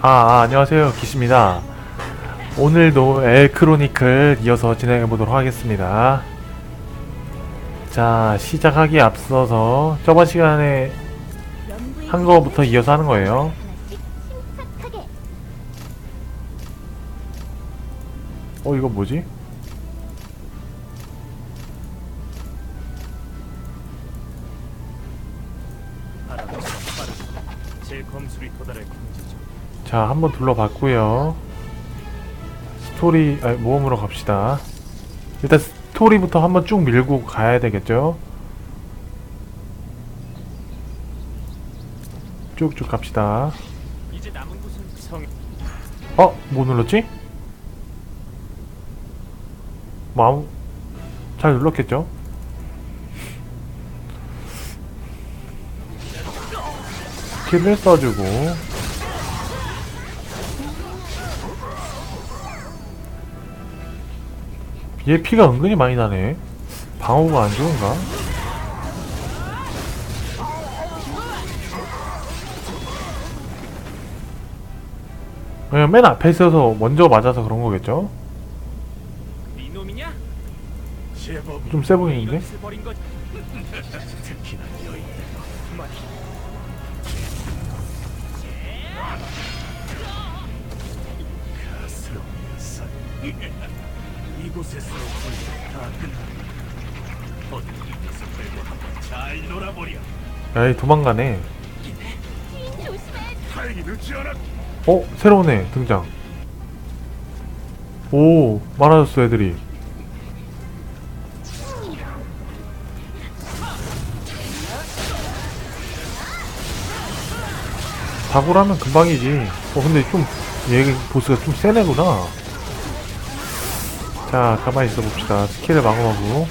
아, 아, 안녕하세요. 기시입니다. 오늘도 엘 크로니클 이어서 진행해 보도록 하겠습니다. 자, 시작하기에 앞서서 저번 시간에 한 거부터 이어서 하는 거예요. 어, 이거 뭐지? 자, 한번 둘러봤고요. 스토리, 아니, 모험으로 갑시다. 일단 스토리부터 한번 쭉 밀고 가야 되겠죠? 쭉쭉 갑시다. 어? 뭐 눌렀지? 마우 잘 눌렀겠죠? 스킬을 써주고 얘 피가 은근히 많이 나네 방어가 안 좋은가? 그냥 맨 앞에 있어서 먼저 맞아서 그런 거겠죠? 좀 세 보이는데? 이곳에서 다 끝났다. 어디 이 녀석들과 한번 잘 놀아보려. 야이 도망가네 주인 조심해 다행히 늦지 않았. 어? 새로운 애 등장 오 많아졌어 애들이 다구라면 금방이지 어 근데 좀 얘 보스가 좀 세네구나 자 가만히 있어 봅시다. 스킬을 마구마구.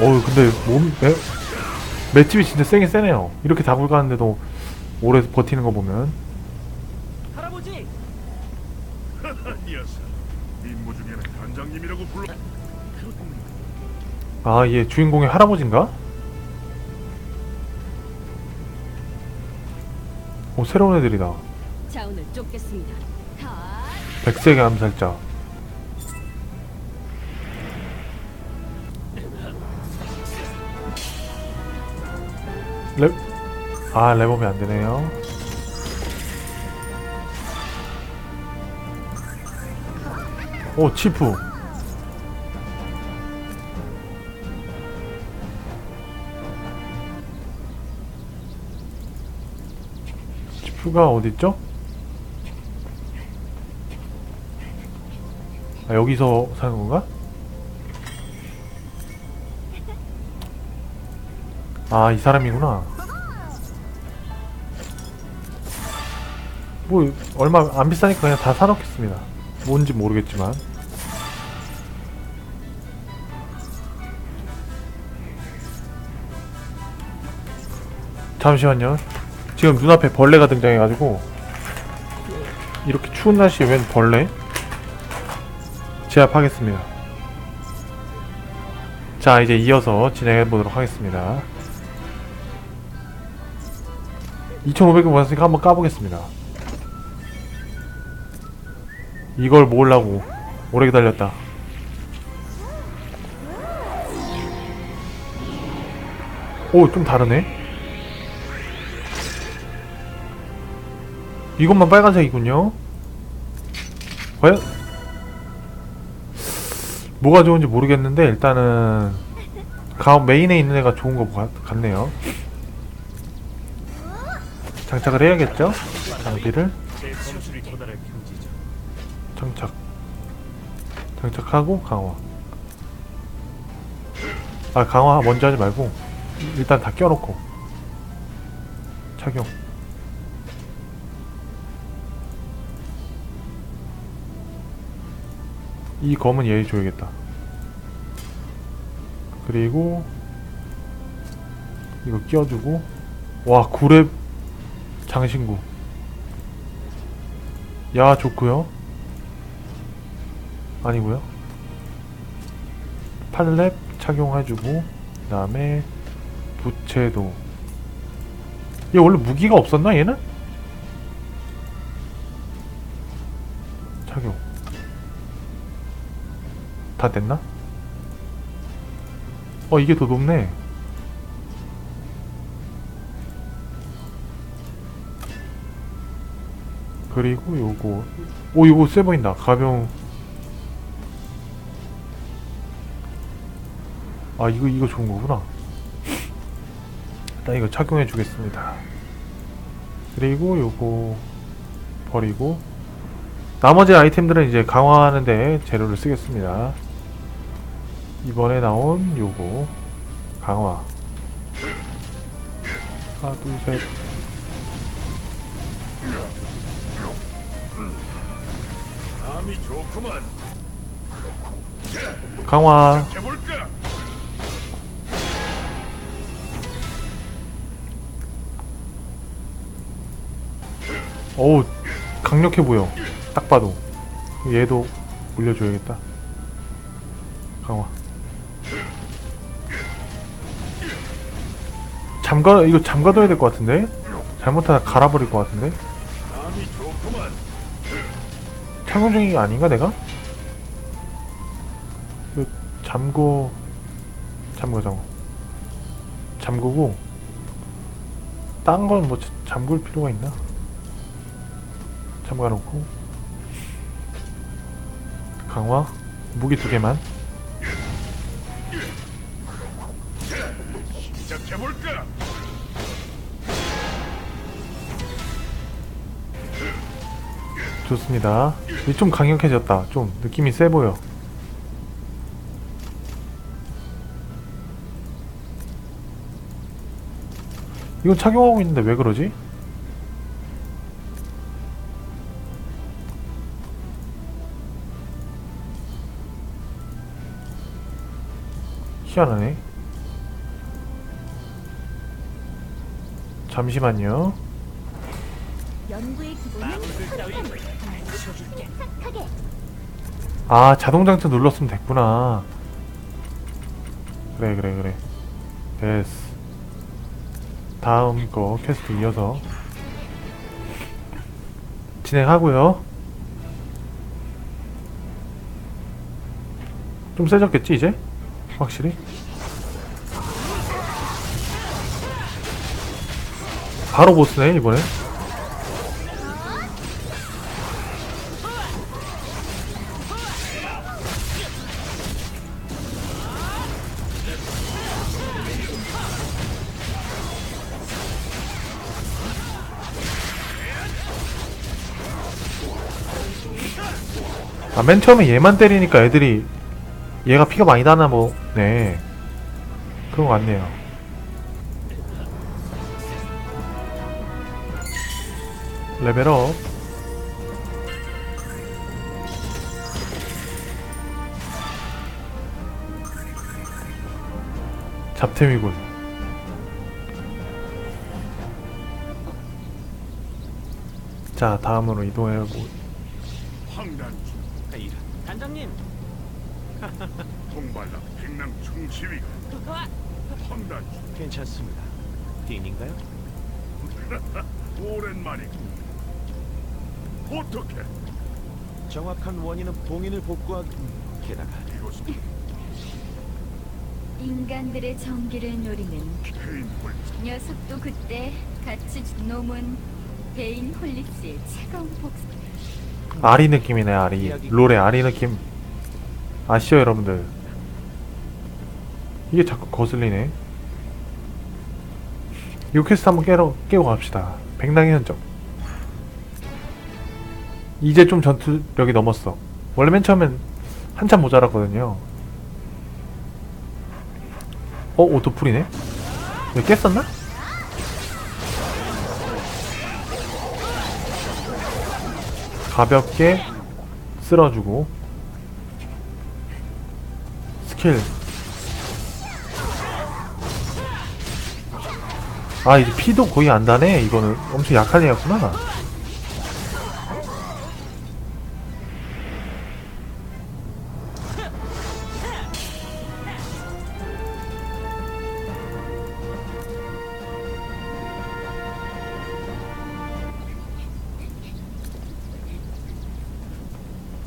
어우 근데 몸 매, 맷집이 진짜 세긴 세네요. 이렇게 다굴 가는데도 오래 버티는 거 보면. 할아버지. 녀석 임무 중에는 단장님이라고 불러. 아 얘 주인공의 할아버지인가? 오 새로운 애들이다. 다. 백색의 암살자 레... 아 레버이 안 되네요 오 치프 치프가 어딨죠? 아, 여기서 사는 건가? 아, 이 사람이구나. 뭐, 얼마 안 비싸니까 그냥 다 사놓겠습니다. 뭔지 모르겠지만. 잠시만요. 지금 눈앞에 벌레가 등장해가지고, 이렇게 추운 날씨에 웬 벌레? 제압하겠습니다. 자, 이제 이어서 진행해 보도록 하겠습니다. 2,500원 모았으니까 한번 까보겠습니다. 이걸 모으려고 오래 기다렸다. 오, 좀 다르네? 이것만 빨간색이군요. 과연? 뭐가 좋은지 모르겠는데 일단은 가운 메인에 있는 애가 좋은 것 같- 같네요. 장착을 해야겠죠? 장비를. 장착. 장착하고 강화. 아 강화 먼저 하지 말고 일단 다 껴놓고 착용. 이 검은 얘 줘야겠다. 그리고 이거 끼워주고 와 구랩 장신구. 야 좋고요. 아니고요. 8렙 착용해주고 그 다음에 부채도. 얘 원래 무기가 없었나 얘는? 착용. 다 됐나? 어 이게 더 높네 그리고 요거. 오 이거 세 보인다. 가벼운. 아 이거 이거 좋은 거구나. 일단 이거 착용해 주겠습니다. 그리고 요거 버리고. 나머지 아이템들은 이제 강화하는데 재료를 쓰겠습니다. 이번에 나온 요거 강화. 하나 둘셋 감이 좋구만. 강화. 해볼까? 어우 강력해 보여. 딱 봐도. 얘도 올려줘야겠다. 강화. 잠가 이거 잠가둬야 될 것 같은데? 잘못하다 갈아버릴 것 같은데 착용 중이 아닌가 내가? 이거 잠궈 잠궈 잠궈 잠그고 딴 건 뭐 잠글 필요가 있나? 잠가놓고. 강화? 무기 두 개만? 시작해볼까? 좋습니다 좀 강력해졌다. 좀 느낌이 세 보여. 이건 착용하고 있는데 왜 그러지? 희한하네. 잠시만요 아 자동 장치 눌렀으면 됐구나. 그래 그래 그래. 됐어. 다음 거 퀘스트 이어서 진행하고요. 좀 세졌겠지 이제? 확실히? 바로 보스네 이번에 아, 맨 처음에 얘만 때리니까 애들이 얘가 피가 많이 나나 뭐, 네. 그런 거 같네요. 레벨업. 잡템이군. 자, 다음으로 이동해보고. 단장님 동발락, 백남 충치위가 황단주, 괜찮습니다. 띵인가요? 오랜만이군. 어떻게 정확한 원인은 봉인을 복구하기 게다가 이것은 인간들의 정기를 노리는 개인 홀 녀석도 그때 같이 죽- 놈은 베인 홀릭스의 차가운 복수. 아리 느낌이네 아리. 롤의 아리 느낌. 아시죠 여러분들? 이게 자꾸 거슬리네. 이 퀘스트 한번 깨러, 깨고 갑시다. 백랑의 현적. 이제 좀 전투력이 넘었어. 원래 맨 처음엔 한참 모자랐거든요. 어? 오토풀이네? 이거 깼었나? 가볍게 쓸어주고 스킬. 아 이제 피도 거의 안 다네? 이거는 엄청 약한 애였구나.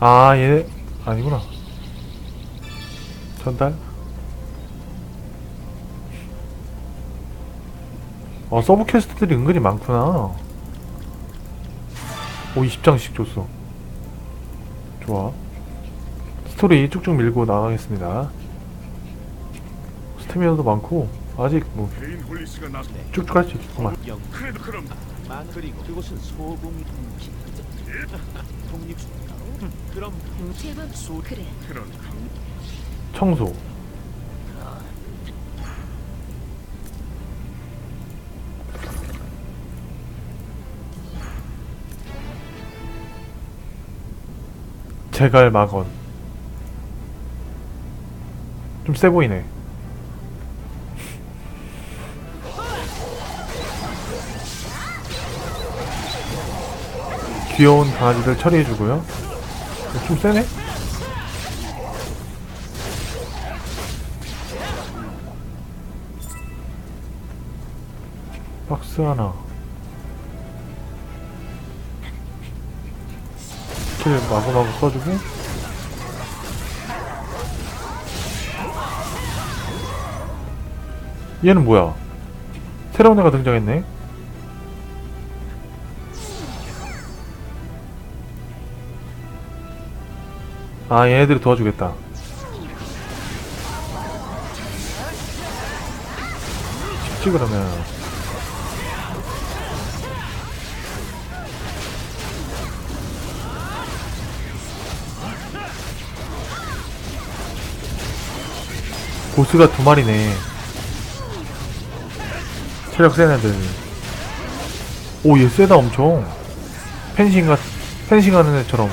아, 얘 아니구나. 전달? 어, 서브 퀘스트들이 은근히 많구나. 오, 20장씩 줬어. 좋아. 스토리 쭉쭉 밀고 나가겠습니다. 스태미나도 많고, 아직 뭐, 나서 쭉쭉 할 수 있겠구만. 영 그래도 그럼 만 그리고 그곳은 소금 독립 그럼 제법 소 그래. 그런 강 청소. 제갈 막원. 좀 세 보이네. 귀여운 강아지들 처리해주고요. 좀 세네? 박스 하나. 스킬 마구마구 써주고. 얘는 뭐야? 새로운 애가 등장했네 아 얘네들이 도와주겠다 쉽지 그러면 보스가 두 마리네. 체력 센 애들. 오, 얘 세다 엄청. 펜싱 같, 펜싱 하는 애처럼.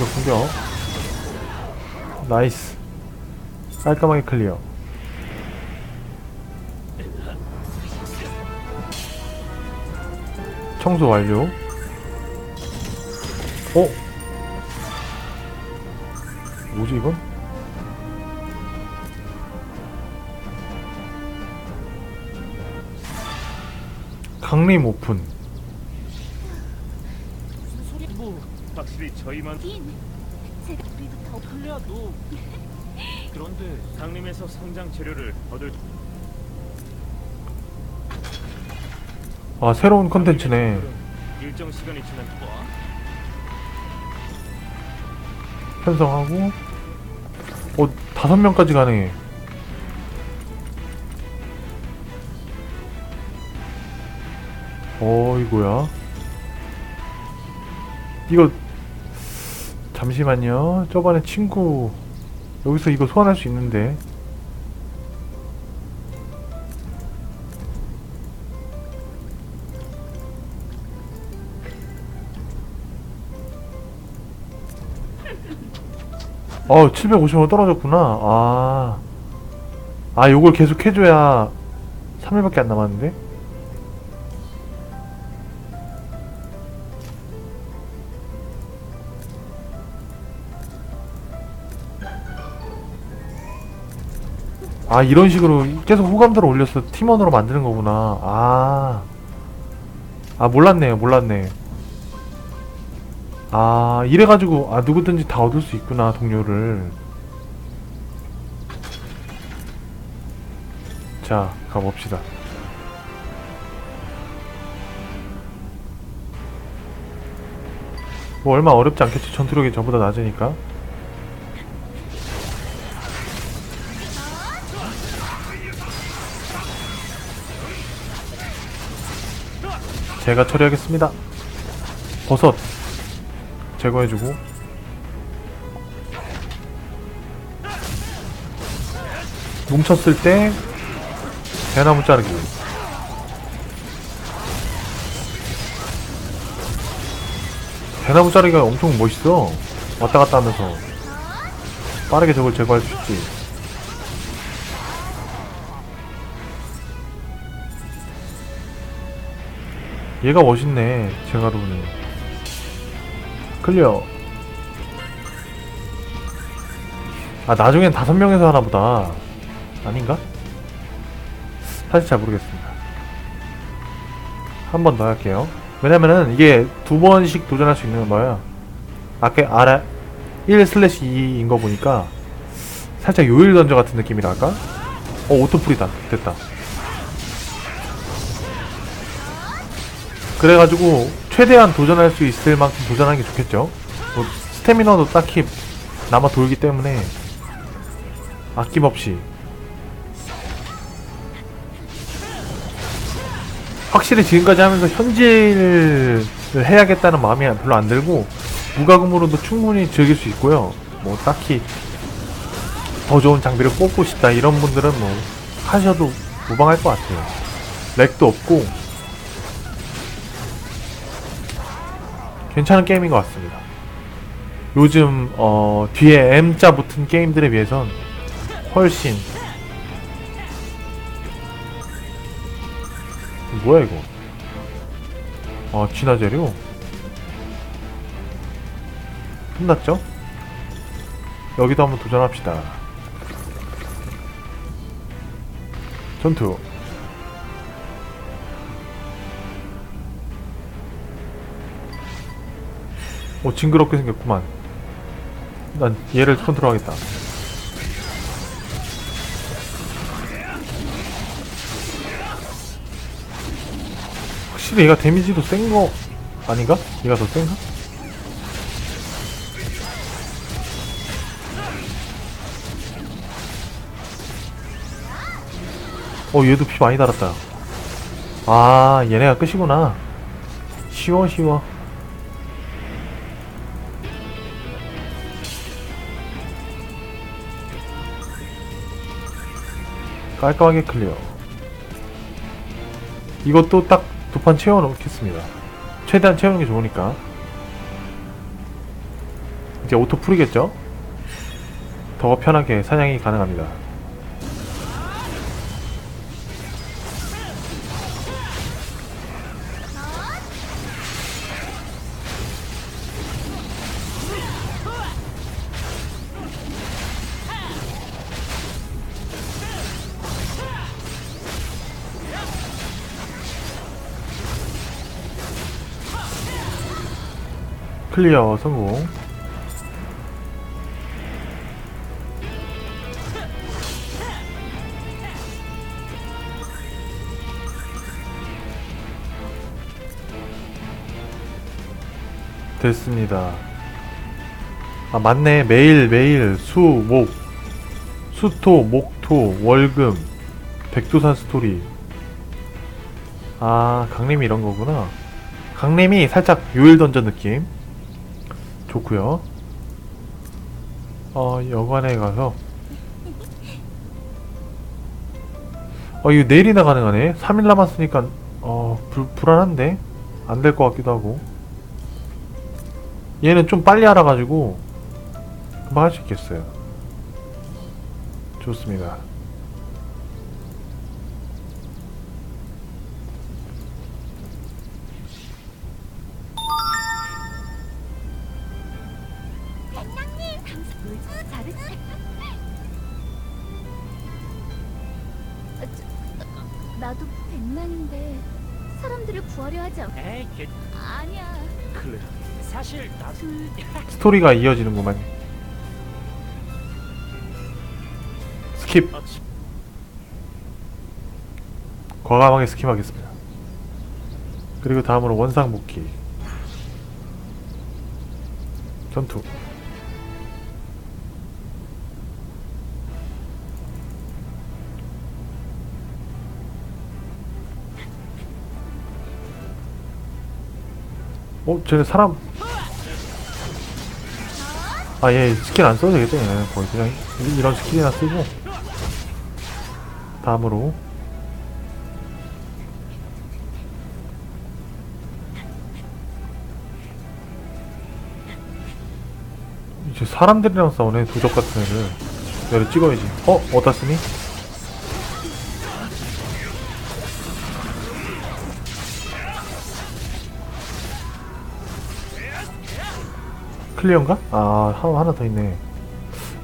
공격, 공격. 나이스. 깔끔하게 클리어. 청소 완료. 어? 뭐지 이건? 강림 오픈 무슨 소리 뭐 확실히 저희만 딘, 제가 우리부터 클레아 너 그런데 상림에서 성장 재료를 얻을 아 새로운 컨텐츠네. 일정 시간이 지난 뭐? 편성하고 어 다섯 명까지 가능해 어이구야. 이거 잠시만요. 저번에 친구 여기서 이거 소환할 수 있는데. 어 750원 떨어졌구나. 아. 아, 요걸 계속 해줘야 3일밖에 안 남았는데? 아, 이런 식으로 계속 호감도를 올려서 팀원으로 만드는 거구나. 아. 아, 몰랐네요. 몰랐네. 아, 이래가지고, 아, 누구든지 다 얻을 수 있구나, 동료를. 자, 가봅시다. 뭐 얼마 어렵지 않겠지 전투력이 저보다 낮으니까 제가 처리하겠습니다. 버섯 제거해주고. 뭉쳤을 때 대나무 자르기. 대나무 자르기가 엄청 멋있어. 왔다 갔다 하면서. 빠르게 저걸 제거할 수 있지 얘가 멋있네 제가로니 클리어. 아 나중엔 다섯 명에서 하나 보다. 아닌가? 사실 잘 모르겠습니다. 한 번 더 할게요. 왜냐면은 이게 두 번씩 도전할 수 있는 거야. 아까 알아? 1 슬래시 2인 거 보니까 살짝 요일 던져 같은 느낌이랄까? 어 오토풀이다. 됐다 그래가지고 최대한 도전할 수 있을 만큼 도전하는 게 좋겠죠. 뭐 스태미너도 딱히 남아 돌기 때문에 아낌없이. 확실히 지금까지 하면서 현질을 해야겠다는 마음이 별로 안 들고 무과금으로도 충분히 즐길 수 있고요. 뭐 딱히 더 좋은 장비를 뽑고 싶다 이런 분들은 뭐 하셔도 무방할 것 같아요. 렉도 없고 괜찮은 게임인 것 같습니다. 요즘 어, 뒤에 M자 붙은 게임들에 비해선 훨씬 뭐야 이거? 어 진화 재료? 끝났죠? 여기도 한번 도전합시다. 전투 오 징그럽게 생겼구만. 난 얘를 컨트롤하겠다. 확실히 얘가 데미지도 센 거 아닌가? 얘가 더 센가? 어 얘도 피 많이 달았다. 아 얘네가 끝이구나. 쉬워 쉬워 깔끔하게 클리어. 이것도 딱 두 판 채워 놓겠습니다. 최대한 채우는 게 좋으니까. 이제 오토 풀이겠죠? 더 편하게 사냥이 가능합니다 클리어 성공. 됐습니다. 아 맞네. 매일 매일 수, 목. 수토, 목토, 월금. 백두산 스토리. 아 강림이 이런 거구나. 강림이 살짝 요일 던전 느낌 좋고요. 어 여관에 가서. 어 이거 내일이나 가능하네. 3일 남았으니까 어 불, 불안한데? 안 될 것 같기도 하고. 얘는 좀 빨리 알아가지고 금방 할 수 있겠어요. 좋습니다 구하려 않... 에이, 걔 아니야. 클레어. 사실 나도 스토리가 이어지는구만. 스킵. 아, 치- 과감하게 스킵하겠습니다. 그리고 다음으로 원상 복귀. 전투 어? 쟤네 사람 아 얘 스킬 안 써도 되겠다 얘는 거의 그냥 이- 이런 스킬이나 쓰고 다음으로 이제 사람들이랑 싸우네 도적 같은 애를 얘를 찍어야지 어? 어디다 쓰니? 클리어인가? 아 하- 하나 더 있네.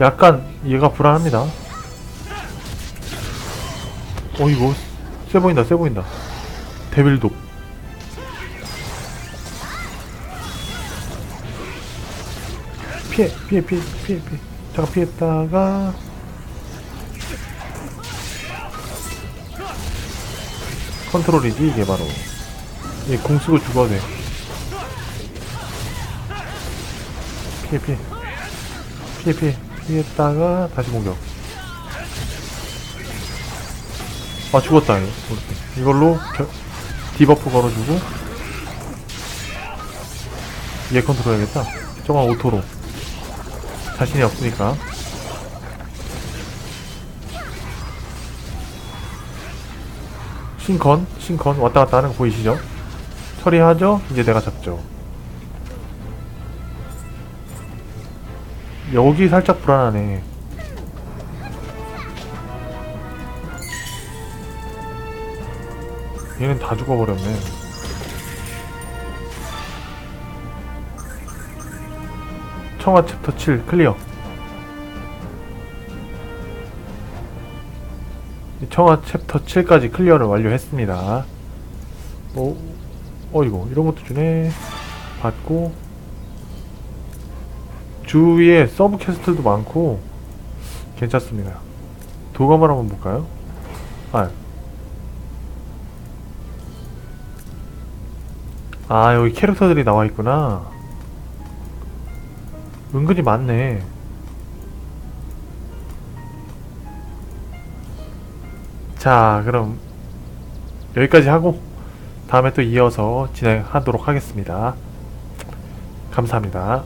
약간 얘가 불안합니다. 어 이거 세 보인다 세 보인다. 데빌독 피해 피해 피해 피해 피해. 잠깐 피했다가. 컨트롤이지 이게 바로. 얘공 쓰고 죽어도 돼 피해 피해. 피해 피해. 피했다가 다시 공격. 아 죽었다 이거. 이걸로 겨, 디버프 걸어주고. 얘 컨트롤 해야겠다. 저건 오토로. 자신이 없으니까. 신컨 신컨 왔다 갔다 하는 거 보이시죠? 처리하죠? 이제 내가 잡죠 여기 살짝 불안하네. 얘는 다 죽어버렸네. 청아 챕터 7 클리어. 청아 챕터 7까지 클리어를 완료했습니다. 어, 어이구 이런 것도 주네. 받고 주위에 서브 캐스트도 많고 괜찮습니다. 도감을 한번 볼까요? 아, 아 여기 캐릭터들이 나와 있구나. 은근히 많네. 자 그럼 여기까지 하고 다음에 또 이어서 진행하도록 하겠습니다. 감사합니다